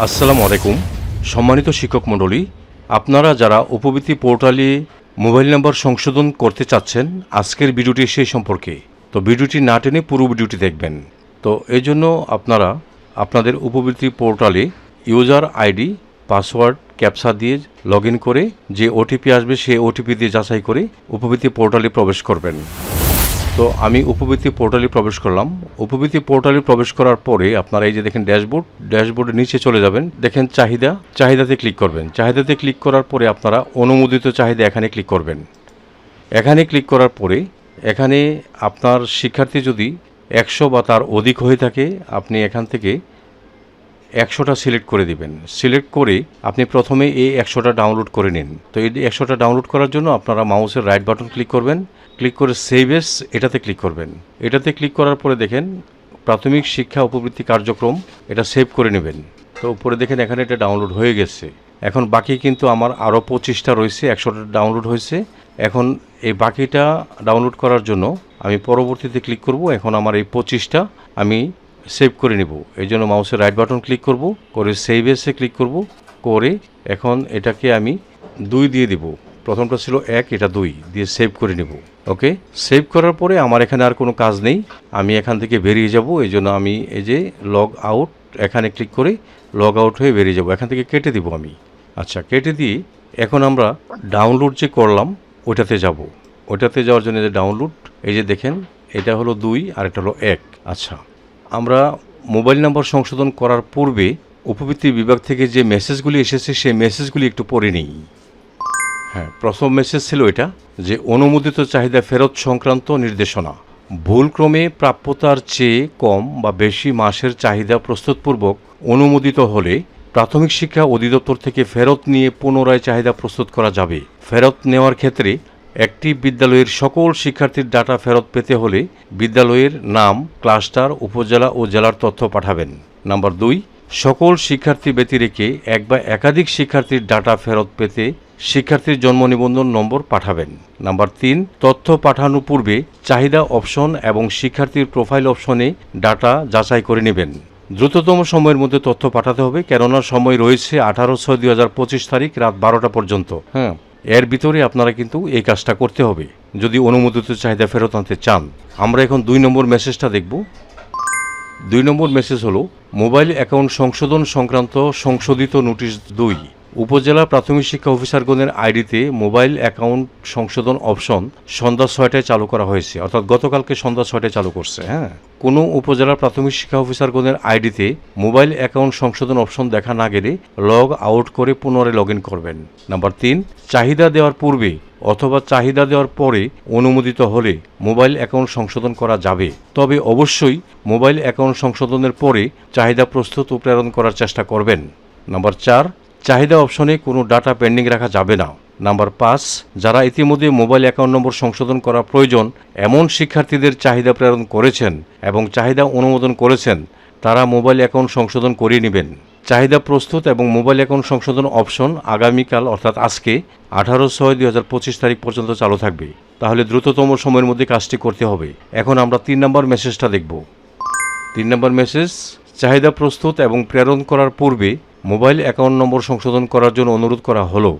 আসসালামু আলাইকুম। সম্মানিত শিক্ষক মণ্ডলী, আপনারা যারা উপবৃত্তি পোর্টালে মোবাইল নাম্বার সংশোধন করতে চাচ্ছেন, আজকের ভিডিওটি সেই সম্পর্কে। তো ভিডিওটি না টেনে পুরো ভিডিওটি দেখবেন। তো এই জন্য আপনারা আপনাদের উপবৃত্তি পোর্টালে ইউজার আইডি, পাসওয়ার্ড, ক্যাপসা দিয়ে লগ করে যে ওটিপি আসবে সেই ওটিপি দিয়ে যাচাই করে উপবৃত্তি পোর্টালে প্রবেশ করবেন। তো আমি উপবৃত্তি পোর্টালে প্রবেশ করলাম। উপবৃত্তি পোর্টালে প্রবেশ করার পরে আপনারা এই যে দেখেন ড্যাশবোর্ড ড্যাশবোর্ডের নিচে চলে যাবেন। দেখেন চাহিদা, চাহিদাতে ক্লিক করবেন। চাহিদাতে ক্লিক করার পরে আপনারা অনুমোদিত চাহিদা এখানে ক্লিক করবেন। এখানে ক্লিক করার পরে এখানে আপনার শিক্ষার্থী যদি একশো বা তার অধিক হয়ে থাকে, আপনি এখান থেকে একশোটা সিলেক্ট করে দিবেন। সিলেক্ট করে আপনি প্রথমে এই একশোটা ডাউনলোড করে নিন। তো এই একশোটা ডাউনলোড করার জন্য আপনারা মাউসের রাইট বাটন ক্লিক করবেন। ক্লিক করে সেভ এস এটাতে ক্লিক করবেন। এটাতে ক্লিক করার পরে দেখেন, প্রাথমিক শিক্ষা উপবৃত্তি কার্যক্রম, এটা সেভ করে নেবেন। তো উপরে দেখেন, এখানে এটা ডাউনলোড হয়ে গেছে। এখন বাকি কিন্তু আমার আরও পঁচিশটা রয়েছে, একশোটা ডাউনলোড হয়েছে। এখন এই বাকিটা ডাউনলোড করার জন্য আমি পরবর্তীতে ক্লিক করব। এখন আমার এই পঁচিশটা আমি সেভ করে নিব। এই জন্য মাউসের রাইট বাটন ক্লিক করব, করে সেভ এসে ক্লিক করব, করে এখন এটাকে আমি দুই দিয়ে দিব। প্রথমটা ছিল এক, এটা দুই, দিয়ে সেভ করে নিব। ওকে সেভ করার পরে আমার এখানে আর কোনো কাজ নেই। আমি এখান থেকে বেরিয়ে যাব, এই জন্য আমি এই যে লগ আউট এখানে ক্লিক করে লগ আউট হয়ে বেরিয়ে যাব। এখান থেকে কেটে দিব আমি। আচ্ছা কেটে দিয়ে এখন আমরা ডাউনলোড যে করলাম, ওইটাতে যাব। ওইটাতে যাওয়ার জন্য যে ডাউনলোড এই যে দেখেন, এটা হলো দুই, আর এটা হলো এক। আচ্ছা আমরা মোবাইল নাম্বার সংশোধন করার পূর্বে উপবৃত্তি বিভাগ থেকে যে মেসেজগুলি এসেছে, সেই মেসেজগুলি একটু পড়ে নিই। হ্যাঁ প্রথম মেসেজ ছিল এটা যে অনুমোদিত চাহিদা ফেরত সংক্রান্ত নির্দেশনা। ভুলক্রমে প্রাপ্যতার চেয়ে কম বা বেশি মাসের চাহিদা প্রস্তুতপূর্বক অনুমোদিত হলে প্রাথমিক শিক্ষা অধিদপ্তর থেকে ফেরত নিয়ে পুনরায় চাহিদা প্রস্তুত করা যাবে। ফেরত নেওয়ার ক্ষেত্রে একটি বিদ্যালয়ের সকল শিক্ষার্থীর ডাটা ফেরত পেতে হলে বিদ্যালয়ের নাম, ক্লাস্টার, উপজেলা ও জেলার তথ্য পাঠাবেন। নাম্বার দুই, সকল শিক্ষার্থী ব্যতিরেকে এক বা একাধিক শিক্ষার্থীর ডাটা ফেরত পেতে শিক্ষার্থীর জন্ম নিবন্ধন নম্বর পাঠাবেন। নাম্বার তিন, তথ্য পাঠানোর পূর্বে চাহিদা অপশন এবং শিক্ষার্থীর প্রোফাইল অপশনে ডাটা যাচাই করে নেবেন। দ্রুততম সময়ের মধ্যে তথ্য পাঠাতে হবে, কেননা সময় রয়েছে আঠারো ছয় দুই হাজার পঁচিশ তারিখ রাত বারোটা পর্যন্ত। হ্যাঁ এর ভিতরে আপনারা কিন্তু এই কাজটা করতে হবে, যদি অনুমোদিত চাহিদা ফেরত আনতে চান। আমরা এখন দুই নম্বর মেসেজটা দেখব। দুই নম্বর মেসেজ হলো, মোবাইল অ্যাকাউন্ট সংশোধন সংক্রান্ত সংশোধিত নোটিশ দুই। উপজেলা প্রাথমিক শিক্ষা অফিসারগণের আইডিতে মোবাইল অ্যাকাউন্ট সংশোধন অপশন সন্ধ্যা ছয়টায় চালু করা হয়েছে। অর্থাৎ গতকালকে সন্ধ্যা ছয়টায় চালু করছে হ্যাঁ? কোনো উপজেলা প্রাথমিক শিক্ষা অফিসারগণের আইডিতে মোবাইল অ্যাকাউন্ট সংশোধন অপশন দেখা না গেলে লগ আউট করে পুনরায় লগ ইন করবেন। নাম্বার তিন, চাহিদা দেওয়ার পূর্বে অথবা চাহিদা দেওয়ার পরে অনুমোদিত হলে মোবাইল অ্যাকাউন্ট সংশোধন করা যাবে। তবে অবশ্যই মোবাইল অ্যাকাউন্ট সংশোধনের পরে চাহিদা প্রস্তুত ও প্রেরণ করার চেষ্টা করবেন। নাম্বার চার চাহিদা অপশনে কোনো ডাটা পেন্ডিং রাখা যাবে না। নাম্বার পাঁচ, যারা ইতিমধ্যে মোবাইল অ্যাকাউন্ট নম্বর সংশোধন করা প্রয়োজন, এমন শিক্ষার্থীদের চাহিদা প্রেরণ করেছেন এবং চাহিদা অনুমোদন করেছেন, তারা মোবাইল অ্যাকাউন্ট সংশোধন করিয়ে নেবেন। চাহিদা প্রস্তুত এবং মোবাইল অ্যাকাউন্ট সংশোধন অপশন আগামীকাল, অর্থাৎ আজকে, আঠারো ছয় দুই হাজার পঁচিশ তারিখ পর্যন্ত চালু থাকবে। তাহলে দ্রুততম সময়ের মধ্যে কাজটি করতে হবে। এখন আমরা তিন নম্বর মেসেজটা দেখব। তিন নম্বর মেসেজ, চাহিদা প্রস্তুত এবং প্রেরণ করার পূর্বে মোবাইল অ্যাকাউন্ট নম্বর সংশোধন করার জন্য অনুরোধ করা হলো,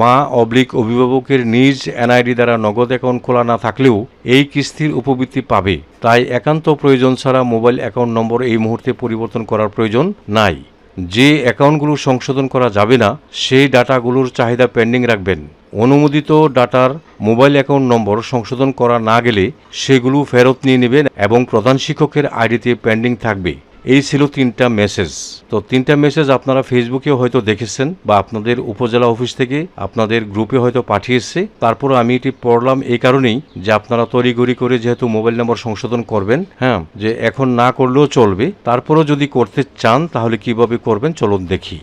মা অবলিক অভিভাবকের নিজ এনআইডি দ্বারা নগদ অ্যাকাউন্ট খোলা না থাকলেও এই কিস্তির উপবৃত্তি পাবে। তাই একান্ত প্রয়োজন ছাড়া মোবাইল অ্যাকাউন্ট নম্বর এই মুহূর্তে পরিবর্তন করার প্রয়োজন নাই। যে অ্যাকাউন্টগুলো সংশোধন করা যাবে না, সেই ডাটাগুলোর চাহিদা পেন্ডিং রাখবেন। অনুমোদিত ডাটার মোবাইল অ্যাকাউন্ট নম্বর সংশোধন করা না গেলে সেগুলো ফেরত নিয়ে নেবেন এবং প্রধান শিক্ষকের আইডিতে পেন্ডিং থাকবে। এই ছিল তিনটা মেসেজ তো তিনটা মেসেজ আপনারা ফেসবুকে হয়তো দেখেছেন বা আপনাদের উপজেলা অফিস থেকে আপনাদের গ্রুপে হয়তো পাঠিয়েছে। তারপর আমি এটি পড়লাম এই কারণেই যে আপনারা তড়িঘড়ি করে যেহেতু মোবাইল নম্বর সংশোধন করবেন হ্যাঁ যে এখন না করলেও চলবে। তারপরও যদি করতে চান তাহলে কীভাবে করবেন চলুন দেখি।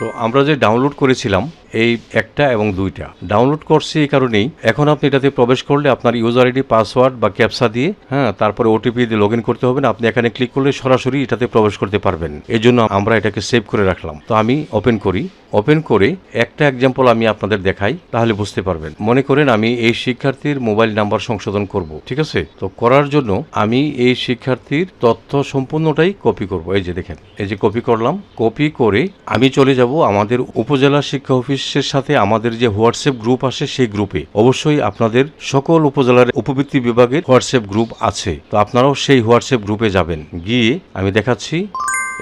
তো আমরা যে ডাউনলোড করেছিলাম এই একটা এবং দুইটা। ডাউনলোড করছি এই কারণেই। এখন আপনি এটাতে প্রবেশ করলে আপনার ইউজার আইডি পাসওয়ার্ড বা ক্যাপসা দিয়ে হ্যাঁ তারপরে ওটিপি দিয়ে লগ ইন করতে হবে না। আপনি এখানে ক্লিক করলে সরাসরি এটাতে প্রবেশ করতে পারবেন। এই জন্য আমরা এটাকে সেভ করে রাখলাম। তো আমি ওপেন করি। ওপেন করে একটা এক্সাম্পল আমি আপনাদের দেখাই, তাহলে বুঝতে পারবেন। মনে করেন আমি এই শিক্ষার্থীর মোবাইল নাম্বার সংশোধন করব, ঠিক আছে? তো করার জন্য আমি এই শিক্ষার্থীর তথ্য সম্পূর্ণটাই কপি করব। এই যে দেখেন, এই যে কপি করলাম। কপি করে আমি চলে যাব আমাদের উপজেলা শিক্ষা অফিসের সাথে আমাদের যে হোয়াটসঅ্যাপ গ্রুপ আসে সেই গ্রুপে অবশ্যই আপনাদের সকল উপজেলার উপবৃত্তি বিভাগের হোয়াটসঅ্যাপ গ্রুপ আছে। তো আপনারাও সেই হোয়াটসঅ্যাপ গ্রুপে যাবেন। গিয়ে আমি দেখাচ্ছি।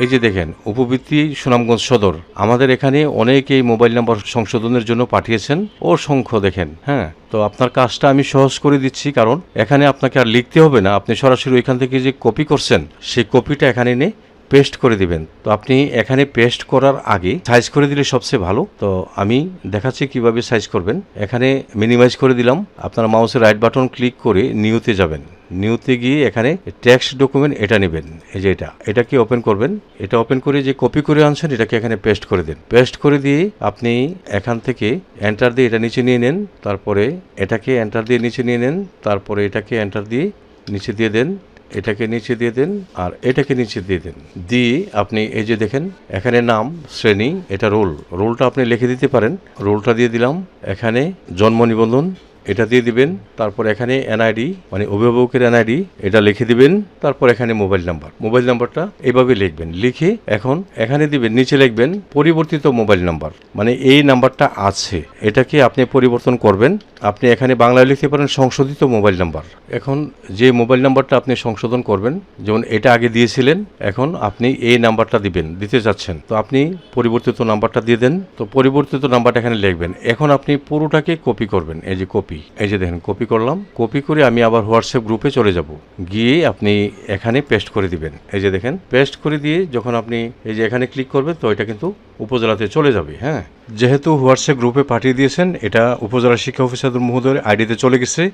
এই যে দেখেন, উপবৃত্তি সুনামগঞ্জ সদর। আমাদের এখানে অনেকেই মোবাইল নাম্বার সংশোধনের জন্য পাঠিয়েছেন। ও সংখ্য দেখেন হ্যাঁ? তো আপনার কাজটা আমি সহজ করে দিচ্ছি, কারণ এখানে আপনাকে আর লিখতে হবে না। আপনি সরাসরি ওইখান থেকে যে কপি করছেন, সেই কপিটা এখানে এনে পেস্ট করে দিবেন। তো আপনি এখানে পেস্ট করার আগে সাইজ করে দিলে সবচেয়ে ভালো। তো আমি দেখাচ্ছি কীভাবে সাইজ করবেন। এখানে মিনিমাইজ করে দিলাম। আপনার মাউসের রাইট বাটন ক্লিক করে নিউতে যাবেন। নিউতে গিয়ে এখানে টেক্সট ডকুমেন্ট এটা নেবেন। এই যে এটা। এটাকে ওপেন করবেন? এটা ওপেন করে যে কপি করে আনছেন, এটাকে এখানে পেস্ট করে দিন। পেস্ট করে দিয়ে আপনি এখান থেকে এন্টার দিয়ে এটা নিচে নিয়ে নেন। তারপরে এটাকে এন্টার দিয়ে নিচে নিয়ে নেন। তারপরে এটাকে এন্টার দিয়ে নিচে দিয়ে দেন। এটাকে নিচে দিয়ে দিন আর এটাকে নিচে দিয়ে দিন। দিয়ে আপনি এই যে দেখেন, এখানে নাম, শ্রেণি, এটা রোল। রোলটা আপনি লিখে দিতে পারেন। রোলটা দিয়ে দিলাম। এখানে জন্ম নিবন্ধন এটা দিয়ে দিবেন, তারপর এখানে এনআইডি মানে অভিভাবকের এনআইডি এটা লিখে দিবেন, তারপর এখানে মোবাইল নাম্বার। মোবাইল নাম্বারটা এইভাবে লিখবেন, লিখে এখন এখানে দিবেন, নিচে লিখবেন, পরিবর্তিত মোবাইল নাম্বার। মানে এই নাম্বারটা আছে, এটাকে আপনি পরিবর্তন করবেন। আপনি এখানে বাংলায় লিখতে পারেন সংশোধিত মোবাইল নাম্বার। এখন যে মোবাইল নাম্বারটা আপনি সংশোধন করবেন, যেমন এটা আগে দিয়েছিলেন, এখন আপনি এই নাম্বারটা দিবেন, দিতে যাচ্ছেন। তো আপনি পরিবর্তিত নাম্বারটা দিয়ে দেন, তো পরিবর্তিত নাম্বারটা এখানে লিখবেন। এখন আপনি পুরোটাকে কপি করবেন, এই যে কপি। এই যে দেখেন, কপি করলাম। কপি করে আমি আবার হোয়াটসঅ্যাপ গ্রুপে চলে যাব। গিয়ে আপনি এখানে পেস্ট করে দিবেন। এই যে দেখেন, পেস্ট করে দিয়ে যখন আপনি এই যে এখানে ক্লিক করবেন, তো এটা কিন্তু উপজেলাতে চলে যাবে হ্যাঁ? যেহেতু হোয়াটসঅ্যাপ গ্রুপে পাঠিয়ে দিয়েছেন, এটা উপজেলা শিক্ষা অফিসার মহোদয়ের আইডিতে চলে গেছে।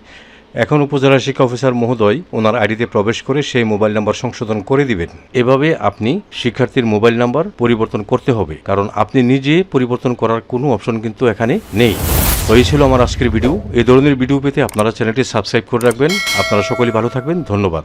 এখন উপজেলা শিক্ষা অফিসার মহোদয় ওনার আইডিতে প্রবেশ করে সেই মোবাইল নাম্বার সংশোধন করে দিবেন। এভাবে আপনি শিক্ষার্থীর মোবাইল নাম্বার পরিবর্তন করতে হবে। কারণ আপনি নিজে পরিবর্তন করার কোনো অপশন কিন্তু এখানে নেই। তো এই ছিল আমার আজকের ভিডিও। এই ধরনের ভিডিও পেতে আপনারা চ্যানেলটি সাবস্ক্রাইব করে রাখবেন। আপনারা সকলেই ভালো থাকবেন। ধন্যবাদ।